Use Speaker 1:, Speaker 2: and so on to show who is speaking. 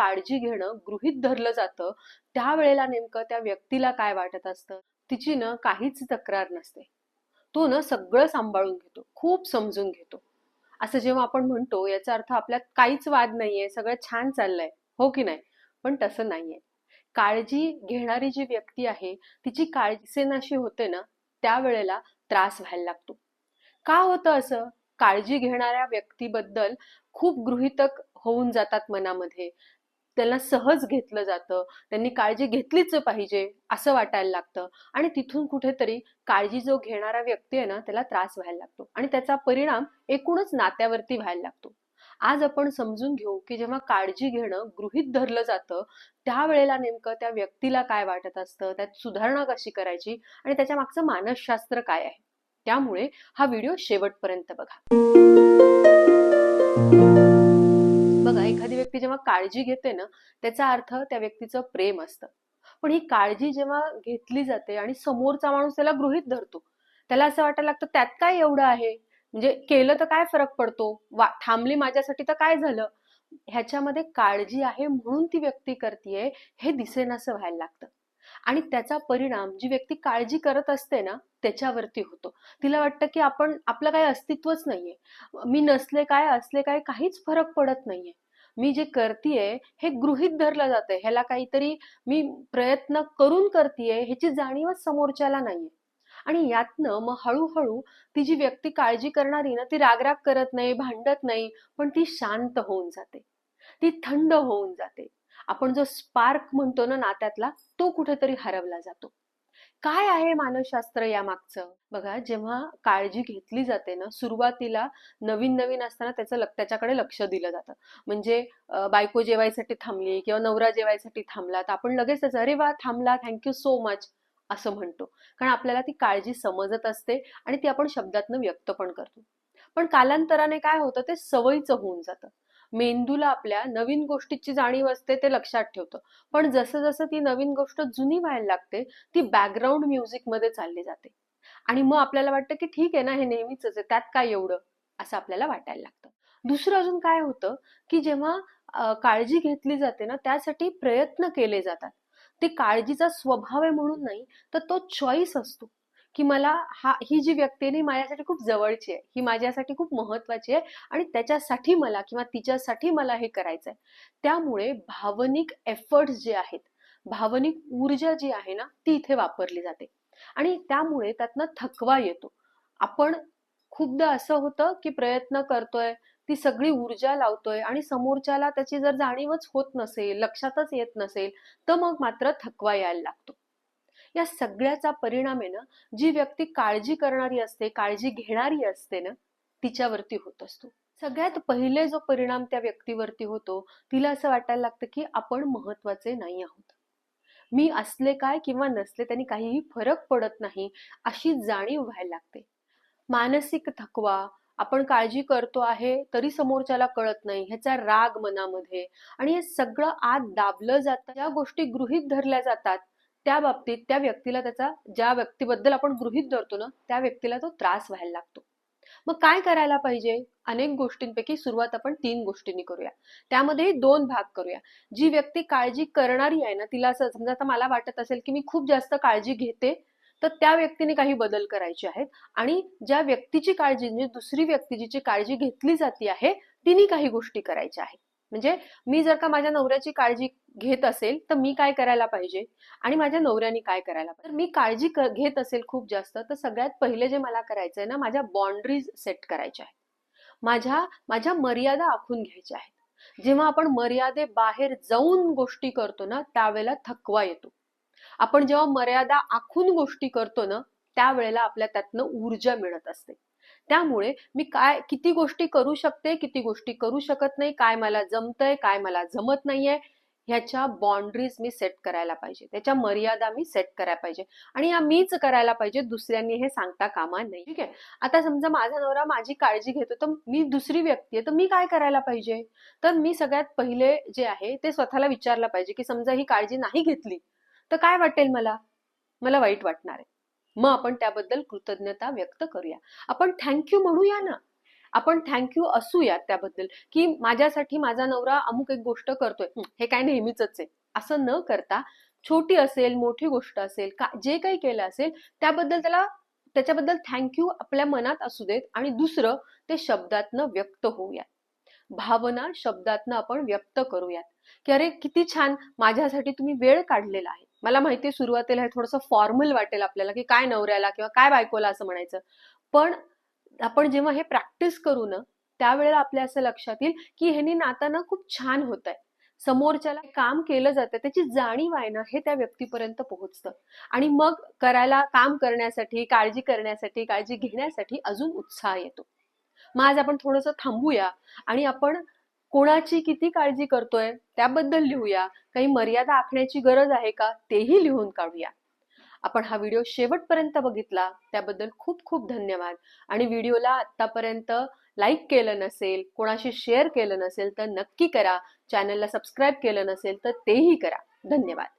Speaker 1: काळजी घेणं गृहीत धरलं जातं त्यावेळेला नेमकं त्या व्यक्तीला काय वाटत असतं? तिची ना काहीच तक्रार नसते. तो ना सगळं सांभाळून घेतो खूप समजून घेतो. असं जेव्हा आपण म्हणतो याचा अर्थ आपल्यात काहीच वाद नाहीये सगळं छान चाललंय हो की नाही? पण तसं नाहीये. काळजी घेणारी जी व्यक्ती आहे तिची काळजीसेनाशी होते ना त्यावेळेला त्रास व्हायला लागतो. का होतं असं? काळजी घेणाऱ्या व्यक्तीबद्दल खूप गृहितक होऊन जातात मनामध्ये. त्यांना सहज घेतलं जातं. त्यांनी काळजी घेतलीच पाहिजे असं वाटायला लागतं. आणि तिथून कुठेतरी काळजी जो घेणारा व्यक्ती आहे ना त्याला त्रास व्हायला लागतो. आणि त्याचा परिणाम एकूणच नात्यावरती व्हायला लागतो. आज आपण समजून घेऊ की जेव्हा काळजी घेणं गृहित धरलं जातं त्यावेळेला नेमकं त्या व्यक्तीला काय वाटत असतं त्यात सुधारणा कशी करायची आणि त्याच्या मागचं मानसशास्त्र काय आहे? त्यामुळे हा व्हिडिओ शेवटपर्यंत बघा. जेव्हा काळजी घेते ना त्याचा अर्थ त्या व्यक्तीचं प्रेम असतं. पण ही काळजी जेव्हा घेतली जाते आणि समोरचा माणूस त्याला गृहित धरतो त्याला असं वाटायला लागतं त्यात काय एवढं आहे? म्हणजे केलं तर काय फरक पडतो? वा थांबली माझ्यासाठी तर काय झालं? ह्याच्यामध्ये काळजी आहे म्हणून ती व्यक्ती करतीये हे दिसेनासं व्हायला लागतं. आणि त्याचा परिणाम जी व्यक्ती काळजी करत असते ना त्याच्यावरती होतो. तिला वाटतं की आपण आपलं काही अस्तित्वच नाहीये. मी नसले काय असले काय काहीच फरक पडत नाहीये. मी जे करतीये हे गृहित धरलं जातंय. ह्याला काहीतरी मी प्रयत्न करून करतीये ह्याची जाणीवच समोरच्याला नाहीये. आणि यातनं मग हळूहळू ती जी व्यक्ती काळजी करणारी ना ती रागराग करत नाही भांडत नाही पण ती शांत होऊन जाते. ती थंड होऊन जाते. आपण जो स्पार्क म्हणतो ना नात्यातला तो कुठेतरी हरवला जातो. काय आहे मानसशास्त्र या मागचं बघा जेव्हा काळजी घेतली जाते ना सुरुवातीला नवीन नवीन असताना त्याचं लक- त्याच्याकडे लक्ष दिलं जातं. म्हणजे बायको जेवायसाठी थांबली किंवा नवरा जेवायसाठी थांबला तर आपण लगेच त्याचं अरे वा थांबला थँक्यू सो मच असं म्हणतो. कारण आपल्याला ती काळजी समजत असते आणि ती आपण शब्दातनं व्यक्त पण करतो. पण कालांतराने काय होतं ते सवयीचं होऊन जातं. मेंदूला आपल्या नवीन गोष्टीची जाणीव असते ते लक्षात ठेवतं. पण जसं जसं ती नवीन गोष्ट जुनी व्हायला लागते ती बॅकग्राऊंड म्युझिकमध्ये चालली जाते. आणि मग आपल्याला वाटतं की ठीक आहे ना हे नेहमीच आहे त्यात काय एवढं? असं आपल्याला वाटायला लागतं. दुसरं अजून काय होतं की जेव्हा काळजी घेतली जाते ना त्यासाठी प्रयत्न केले जातात. ते काळजीचा स्वभाव आहे म्हणून नाही तर तो चॉईस असतो. की मला हा ही जी व्यक्ती आहे माझ्यासाठी खूप जवळची आहे. ही माझ्यासाठी खूप महत्वाची आहे आणि त्याच्यासाठी मला किंवा तिच्यासाठी मला हे करायचं आहे त्यामुळे भावनिक एफर्ट्स जे आहेत भावनिक ऊर्जा जी आहे ना ती इथे वापरली जाते. आणि त्यामुळे त्यातनं थकवा येतो. आपण खूपदा असं होतं की प्रयत्न करतोय ती सगळी ऊर्जा लावतोय आणि समोरच्याला त्याची जर जाणीवच होत नसेल लक्षातच येत नसेल तर मग मात्र थकवा यायला लागतो. या सगळ्याचा परिणाम आहे ना जी व्यक्ती काळजी करणारी असते काळजी घेणारी असते ना तिच्यावरती होत असतो. सगळ्यात पहिले जो परिणाम त्या व्यक्तीवरती होतो तिला असं वाटायला लागतं की आपण महत्त्वाचे नाही आहोत. मी असले काय किंवा नसले त्यांनी काहीही फरक पडत नाही अशी जाणीव व्हायला लागते. मानसिक थकवा आपण काळजी करतो आहे तरी समोरच्याला कळत नाही ह्याचा राग मनामध्ये. आणि हे सगळं आत दाबलं जातं ज्या गोष्टी गृहीत धरल्या जातात. त्या बाबतीत त्या व्यक्तीला त्याचा ज्या व्यक्तीबद्दल आपण गृहीत धरतो ना त्या व्यक्तीला तो त्रास व्हायला लागतो. मग काय करायला पाहिजे? अनेक गोष्टींपैकी सुरुवात आपण तीन गोष्टींनी करूया. त्यामध्ये दोन भाग करूया. जी व्यक्ती काळजी करणारी आहे ना तिला असं समजा आता मला वाटत असेल की मी खूप जास्त काळजी घेते तर त्या व्यक्तीने काही बदल करायचे आहेत. आणि ज्या व्यक्तीची काळजी म्हणजे दुसरी व्यक्ती जिची काळजी घेतली जाते आहे तिने काही गोष्टी करायच्या आहेत. म्हणजे मी जर का माझ्या नवऱ्याची काळजी घेत असेल तर मी काय करायला पाहिजे? आणि माझ्या नवऱ्याने काय करायला पाहिजे? तर मी काळजी घेत असेल खूप जास्त तर सगळ्यात पहिले जे मला करायचंय ना माझ्या बाउंड्रीज सेट करायच्या आहेत. माझ्या माझ्या मर्यादा आखून घ्यायच्या आहेत. जेव्हा आपण मर्यादे बाहेर जाऊन गोष्टी करतो ना त्यावेळेला थकवा येतो. आपण जेव्हा मर्यादा आखून गोष्टी करतो ना त्यावेळेला आपल्या त्यातनं ऊर्जा मिळत असते. त्यामुळे मी काय किती गोष्टी करू शकते किती गोष्टी करू शकत नाही काय मला जमतंय काय मला जमत नाहीये ह्याच्या बाउंड्रीज मी सेट करायला पाहिजे. त्याच्या मर्यादा मी सेट करायला पाहिजे. आणि या मीच करायला पाहिजे दुसऱ्यांनी हे सांगता कामा नाही ठीक आहे? आता समजा माझा नवरा माझी काळजी घेतो तर मी दुसरी व्यक्ती आहे तर मी काय करायला पाहिजे? तर मी सगळ्यात पहिले जे आहे ते स्वतःला विचारलं पाहिजे की समजा ही काळजी नाही घेतली तर काय वाटेल मला? मला वाईट वाटणार आहे. मग आपण त्याबद्दल कृतज्ञता व्यक्त करूया. आपण थँक्यू म्हणूया ना. आपण थँक्यू असूया त्याबद्दल. की माझ्यासाठी माझा नवरा अमुक एक गोष्ट करतोय. हे काय नेहमीच आहे. असं न करता छोटी असेल मोठी गोष्ट असेल का जे काही केलं असेल त्याबद्दल त्याला त्याच्याबद्दल थँक्यू आपल्या मनात असू देत आणि दुसरं ते शब्दातनं व्यक्त होऊयात भावना शब्दातनं आपण व्यक्त करूयात. की अरे किती छान माझ्यासाठी तुम्ही वेळ काढलेला आहे. मला माहिती सुरुवातीला हे थोडंसं फॉर्मल वाटेल आपल्याला की काय नवऱ्याला किंवा काय बायकोला असं म्हणायचं. पण आपण जेव्हा हे प्रॅक्टिस करू ना त्यावेळेला आपल्या असं लक्षात येईल की ह्यानी नाताना खूप छान होत आहे समोरच्याला काम केलं जातं त्याची जाणीव आहे ना हे त्या व्यक्तीपर्यंत पोहोचतं. आणि मग करायला काम करण्यासाठी काळजी करण्यासाठी काळजी घेण्यासाठी अजून उत्साह येतो. मग आज आपण थोडंसं थांबूया आणि आपण कोणाची किती काळजी करतोय त्याबद्दल लिहूया. काही मर्यादा आखण्याची गरज आहे का तेही लिहून काढूया. आपण हा व्हिडिओ शेवटपर्यंत बघितला त्याबद्दल खूप खूप धन्यवाद. आणि व्हिडिओला आतापर्यंत लाईक केलं नसेल कोणाशी शेअर केलं नसेल तर नक्की करा. चॅनलला सबस्क्राईब केलं नसेल तर तेही करा. धन्यवाद.